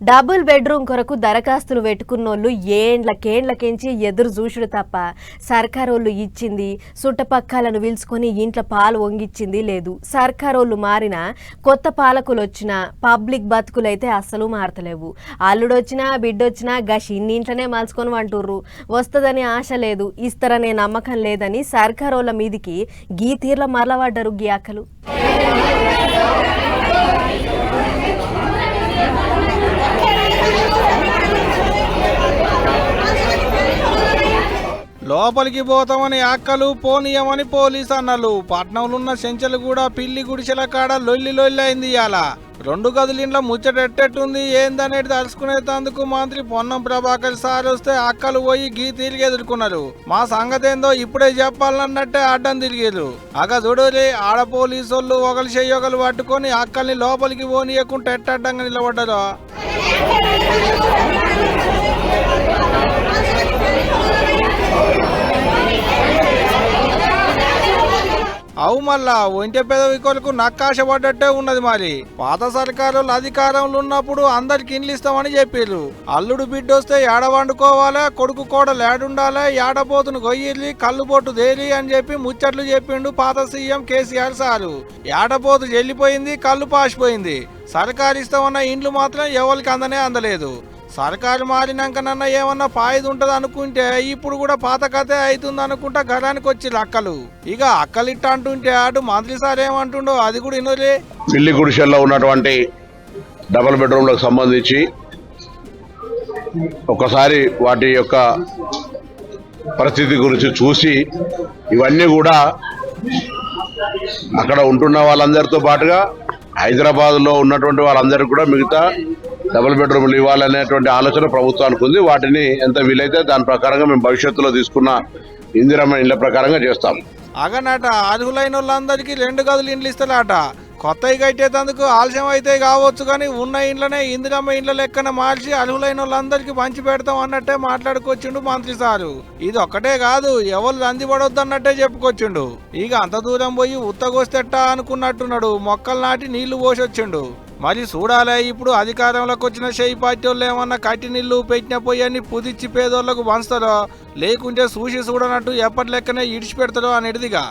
Double bedroom కొరకు దరఖాస్తులు పెట్టుకున్నోళ్ళు ఏండ్లకేండ్లకెంచి ఎదురు చూసుడు తప్ప. సర్కారోళ్ళు ఇచ్చింది చుట్టపక్కలను పిలుచుకొని ఇంట్లో పాలు వంగిచ్చింది లేదు. సర్కారోళ్ళు మారినా కొత్త పాలకులు వచ్చినా పబ్లిక్ బతుకులైతే అస్సలు మారతలేవు. అల్లుడొచ్చినా బిడ్డొచ్చినా గష్ ఇన్నింట్లోనే మలుచుకొని అంటుర్రు వస్తుందని ఆశ లేదు ఇస్తారనే నమ్మకం లేదని సర్కారోళ్ళ మీదికి గీ తీర్ల మరలబడ్డరు గీ అక్కలు. లోపలికి పోతామని అక్కలు పోనీయమని పోలీస్ అన్నలు. పట్నంలో ఉన్న సెంచలు కూడా పిల్లి గుడిసెల కాడ లొల్లి లొల్లి అయింది రెండు గదులు ఇంట్లో ముచ్చటెట్టెట్టుంది ఏందనేది తెలుసుకునేందుకు మంత్రి పొన్నం ప్రభాకర్ సార్ వస్తే అక్కలు పోయి గీ తిరిగి ఎదుర్కొన్నారు. మా సంగతి ఏందో ఇప్పుడే చెప్పాలన్నట్టే అడ్డం తిరిగేరు అగ చూడలే ఆడ పోలీసు వాళ్ళు ఒకరు చెయ్యొకలు పట్టుకొని అక్కల్ని లోపలికి పోనీయకుండా ఎట్టడ్డంగా నిలబడ్డారు? అవు మళ్ళా ఒంటె పెదవి కొరకు నక్కాశ పడ్డట్టే ఉన్నది మరి. పాత సర్కారులు అధికారంలో ఉన్నప్పుడు అందరికి ఇండ్లు ఇస్తామని చెప్పారు అల్లుడు బిడ్డొస్తే ఏడ వండుకోవాలా కొడుకు కోడలు ఏడుండాలా ఏడబోతును గొయ్యిర్లి కళ్ళు బొట్టు దేలి అని చెప్పి ముచ్చట్లు చెప్పిండు పాత సీఎం కేసీఆర్ సారు. ఏడబోతు చెల్లిపోయింది కళ్ళు పాసిపోయింది. సర్కారు ఇస్తామన్న ఇండ్లు మాత్రం ఎవరికి అందనే అందలేదు. సర్కారు మారినాకనన్నా ఏమన్నా ఫాయిద ఉంటది అనుకుంటే ఇప్పుడు కూడా పాత కథే అవుతుంది అనుకుంటా గడానికి వచ్చి అక్కలు ఇక అక్కలు ఇట్ట అంటుంటే అటు మంత్రి సార్ ఏమంటుండో అది కూడా ఇనోలే పిల్లి గుడిసెల్లో ఉన్నటువంటి డబుల్ బెడ్రూమ్లకు సంబంధించి ఒకసారి వాటి యొక్క పరిస్థితి గురించి చూసి ఇవన్నీ కూడా అక్కడ ఉంటున్న వాళ్ళందరితో పాటుగా హైదరాబాద్లో ఉన్నటువంటి వాళ్ళందరికీ కూడా మిగతా డబుల్ బెడ్రూమ్లు ఇవ్వాలనేటువంటి ఆలోచన ప్రభుత్వానికి ఉంది. వాటిని ఎంత వీలైతే దాని ప్రకారంగా మేము భవిష్యత్తులో తీసుకున్న ఇందిరమ్మ ఇండ్ల ప్రకారంగా చేస్తాం అగనట అర్హులైన వాళ్ళందరికీ రెండు గదులు ఇండ్లు ఇస్తారట కొత్తవి కట్టేటందుకు ఆలస్యం అయితే కావచ్చు కానీ ఉన్న ఇండ్లనే ఇందిరమ్మ ఇండ్ల లెక్కన మార్చి అర్హులైన వాళ్ళందరికీ పంచి పెడతాం అన్నట్టే మాట్లాడుకొచ్చిండు మంత్రి సారు. ఇది ఒక్కటే కాదు ఎవరు అందిపడొద్దు అన్నట్టే చెప్పుకొచ్చిండు. ఇక అంత దూరం పోయి ఉత్తగొస్తెట్టా అనుకున్నట్టున్నాడు. మొక్కలు నాటి నీళ్ళు పోసొచ్చిండు. మరి చూడాలే ఇప్పుడు అధికారంలోకి వచ్చిన షేయి పార్టీ వాళ్ళు ఏమన్నా కట్టి నీళ్ళు పెట్టిన పోయని పుదిచ్చి పేదోళ్ళకు వంచుతారో లేకుంటే చూసి చూడనట్టు ఎప్పటి లెక్కనే ఇడిచిపెడతారో అనేదిగా